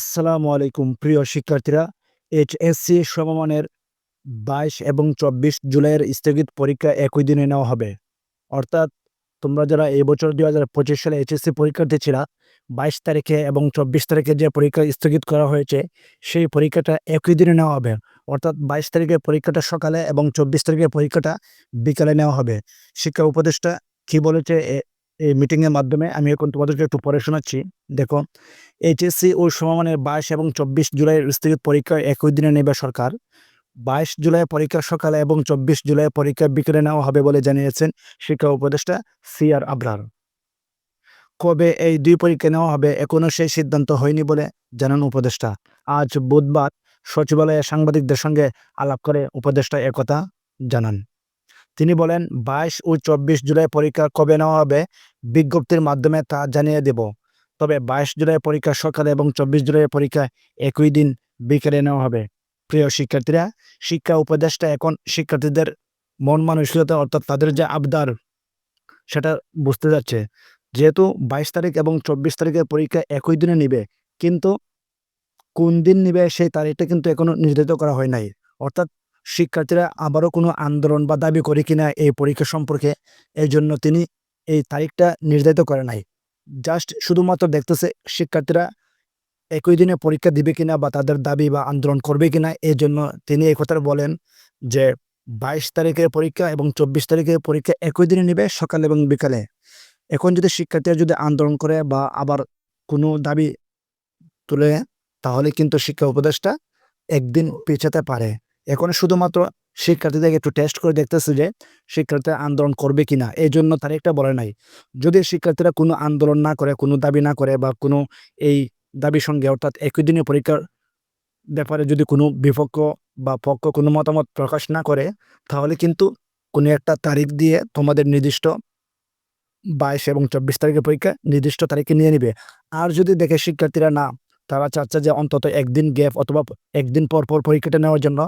আসসালামু আলাইকুম, প্রিয় শিক্ষার্থীরা। এইচ এইচএসসি সমমানের বাইশ এবং চব্বিশ জুলাইয়ের স্থগিত পরীক্ষা একই দিনে নেওয়া হবে। অর্থাৎ তোমরা যারা এই বছর দুই হাজার পঁচিশ সালে এইচএসসি পরীক্ষার্থী ছিলা, বাইশ তারিখে এবং চব্বিশ তারিখে যে পরীক্ষা স্থগিত করা হয়েছে, সেই পরীক্ষাটা একই দিনে নেওয়া হবে। অর্থাৎ বাইশ তারিখে পরীক্ষাটা সকালে এবং চব্বিশ তারিখে পরীক্ষাটা বিকালে নেওয়া হবে। শিক্ষা উপদেষ্টা কি বলেছে এই মিটিংয়ের মাধ্যমে আমি এখন তোমাদেরকে একটু পড়ে শোনাচ্ছি। দেখো এইচএসসি ও সমমানের বাইশ এবং চব্বিশ জুলাইয়ের স্থগিত পরীক্ষা একই দিনে নেবে সরকার। বাইশ জুলাই পরীক্ষা সকালে এবং চব্বিশ জুলাই পরীক্ষা বিকেলে নেওয়া হবে বলে জানিয়েছেন শিক্ষা উপদেষ্টা সি আর আবরার। কবে এই দুই পরীক্ষা নেওয়া হবে এখনও সেই সিদ্ধান্ত হয়নি বলে জানান উপদেষ্টা। আজ বুধবার সচিবালয়ে সাংবাদিকদের সঙ্গে আলাপ করে উপদেষ্টা একথা জানান। তিনি বলেন, বাইশ ও চব্বিশ জুলাই পরীক্ষা কবে নেওয়া হবে? বিজ্ঞপ্তির মাধ্যমে তা জানিয়ে দেব। তবে বাইশ জুলাই পরীক্ষা সকালে এবং চব্বিশ জুলাই পরীক্ষা একই দিন বিকেলে নেওয়া হবে। প্রিয় শিক্ষার্থীরা, শিক্ষা উপদেষ্টা এখন শিক্ষার্থীদের মন মানসিকতা অর্থাৎ তাদের যে আবদার, সেটা বুঝতে যাচ্ছে। যেহেতু বাইশ তারিখ এবং চব্বিশ তারিখের পরীক্ষা একই দিনে নিবে, কিন্তু কোন দিন নিবে সেই তারিখটা কিন্তু এখনও নির্ধারিত করা হয় নাই। অর্থাৎ শিক্ষার্থীরা আবারও কোনো আন্দোলন বা দাবি করে কিনা এই পরীক্ষা সম্পর্কে এই জন্য তিনি এই তারিখটা নির্ধারিত করে নাই। জাস্ট শুধুমাত্র দেখতেছে শিক্ষার্থীরা একই দিনে পরীক্ষা দিবে কিনা বা তাদের দাবি বা আন্দোলন করবে কিনা এই জন্য তিনি এই কথা বলেন যে বাইশ তারিখের পরীক্ষা এবং চব্বিশ তারিখের পরীক্ষা একই দিনে নেবে সকাল এবং বিকালে। এখন যদি শিক্ষার্থীরা যদি আন্দোলন করে বা আবার কোনো দাবি তুলে, তাহলে কিন্তু শিক্ষা উপদেষ্টা একদিন পেছাতে পারে। এখন শুধুমাত্র শিক্ষার্থীদের একটু টেস্ট করে দেখতেছে যে শিক্ষার্থীরা আন্দোলন করবে কিনা। এই জন্য তারিখটা বলে নাই। যদি শিক্ষার্থীরা কোনো আন্দোলন না করে, কোনো দাবি না করে বা কোনো এই দাবির সঙ্গে অর্থাৎ একই দিনে পরীক্ষার ব্যাপারে যদি কোনো বিপক্ষ বা পক্ষ কোনো মতামত প্রকাশ না করে, তাহলে কিন্তু কোনো একটা তারিখ দিয়ে তোমাদের নির্দিষ্ট বাইশ এবং চব্বিশ তারিখের পরীক্ষা নির্দিষ্ট তারিখে নিয়ে নিবে। আর যদি দেখে শিক্ষার্থীরা না তারা চাচ্ছে যে অন্তত একদিন গ্যাপ অথবা একদিন পর পর পরীক্ষাটা নেওয়ার জন্য,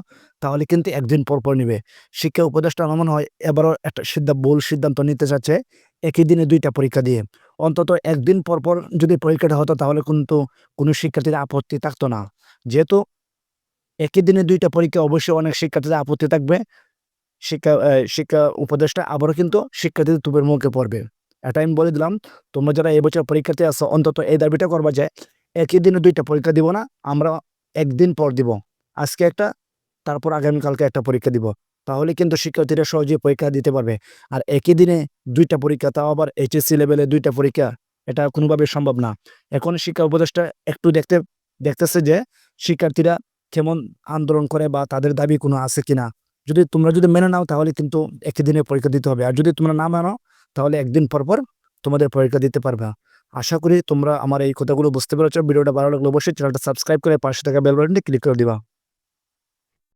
তাহলে কিন্তু একদিন পর পর নিবে। শিক্ষা উপদেষ্টা আমার হয় এবারও একটা সিদ্ধান্ত, ভুল সিদ্ধান্ত নিতে চাচ্ছে একই দিনে দুইটা পরীক্ষা দিয়ে। অন্তত একদিন পর পর যদি পরীক্ষাটা হতো, তাহলে কিন্তু কোনো শিক্ষার্থীর আপত্তি থাকতো না। যেহেতু একই দিনে দুইটা পরীক্ষা, অবশ্যই অনেক শিক্ষার্থীদের আপত্তি থাকবে। শিক্ষা শিক্ষা উপদেষ্টা আবারও কিন্তু শিক্ষার্থীদের তুপের মুখে পড়বে। এটা আমি বলে দিলাম, তোমরা যারা এবছর পরীক্ষার্থী আছো, অন্তত এই দাবিটা করবা যে একই দিনে দুইটা পরীক্ষা দিব না, আমরা একদিন পর দিব। আজকে একটা, তারপর আগামীকালকে একটা পরীক্ষা দিব। তাহলে কিন্তু শিক্ষার্থীরা সহজেই পরীক্ষা দিতে পারবে। আর একই দিনে দুইটা পরীক্ষা, তাও আবার এইচএসসি লেভেলে দুইটা পরীক্ষা, এটা কোনোভাবে সম্ভব না। এখন শিক্ষা উপদেষ্টা একটু দেখতে, দেখতেছে যে শিক্ষার্থীরা কেমন আন্দোলন করে বা তাদের দাবি কোনো আছে কিনা। যদি তোমরা যদি মেনে নাও, তাহলে কিন্তু একই দিনে পরীক্ষা দিতে হবে। আর যদি তোমরা না মানো, তাহলে একদিন পর পর তোমাদের পরীক্ষা দিতে পারবে। আশা করি তোমরা আমার এই কথাগুলো বুঝতে পেরেছ। ভিডিওটা ভালো লাগলে অবশ্যই চ্যানেলটা সাবস্ক্রাইব করে পাশে থাকা বেল বাটনটি ক্লিক করে দিবা।